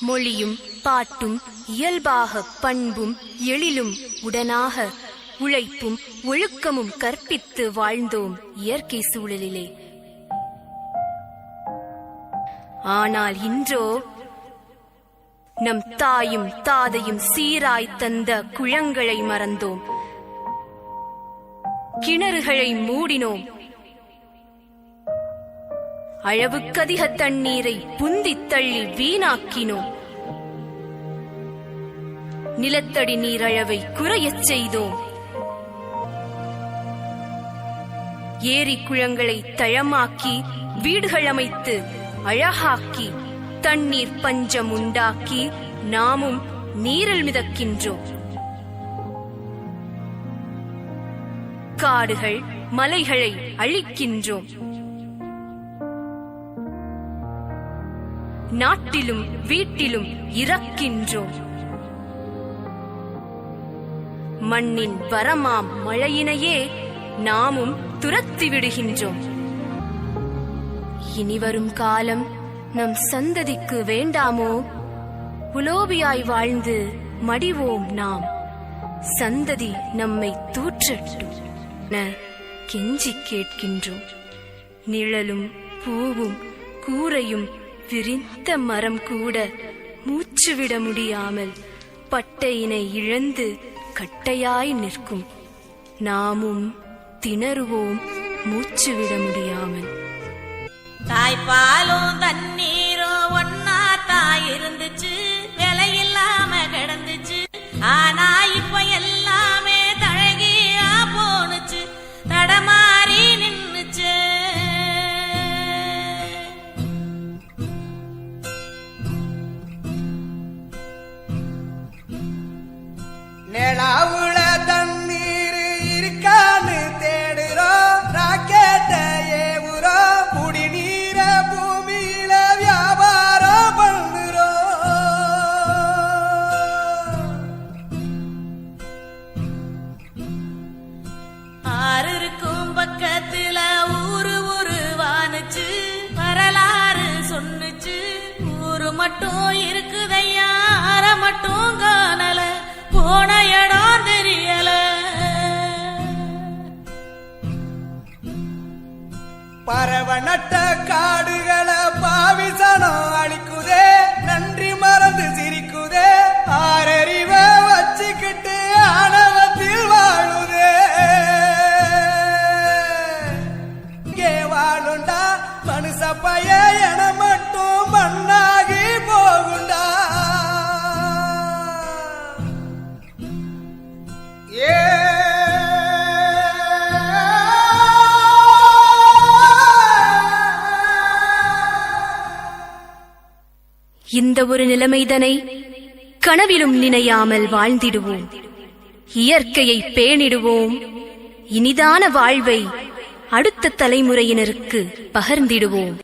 மொழியும் பாட்டும் இயல்பாக பண்பும் எழிலும் உடனாக உழைப்பும் ஒழுக்கமும் கற்பித்து வாழ்ந்தோம் இயற்கை சூழலிலே. ஆனால் இன்றோ நம் தாயும் தாதையும் சீராய் தந்த குழங்களை மறந்தோம். கிணறுகளை மூடினோம். அளவுக்கதிக தண்ணீரை புந்தித் தள்ளி வீணாக்கினோம். நிலத்தடி நீரளவை குறையச் செய்தோம். ஏரி குளங்களை தளமாக்கி வீடுகள் அமைத்து அழகாக்கி தண்ணீர் பஞ்சம் உண்டாக்கி நாமும் நீரில் மிதக்கின்றோம். காடுகள் மலைகளை அழிக்கின்றோம். நாட்டிலும் வீட்டிலும் இறக்கின்றோம். மண்ணின் வரமாம் மழையினையே நாமும் துரத்தி விடுகின்றோம் இனிவரும் காலம் நம் சந்ததிக்கு வேண்டாமோ? உலோபியாய் வாழ்ந்து மடிவோம் நாம். சந்ததி நம்மை தூற்றட்டும் கெஞ்சி கேட்கின்றோம். நிழலும் பூவும் கூரையும் விரிந்த மரம் கூட மூச்சுவிட முடியாமல் பட்டையினை இழந்து கட்டையாய் நிற்கும். நாமும் திணறுவோம் மூச்சுவிட முடியாமல். தாய்ப்பாலும் தண்ணீர் மட்டும் இருக்குதையா? அற மட்டும் காணல. போன இடம் தெரியல. பறவை நட்ட காடுகளை இந்த ஒரு நிலைமைதனை கனவிலும் நினையாமல் வாழ்ந்திடுவோம். இயற்கையை பேணிடுவோம். இனிதான வாழ்வை அடுத்த தலைமுறையினருக்கு பகிர்ந்திடுவோம்.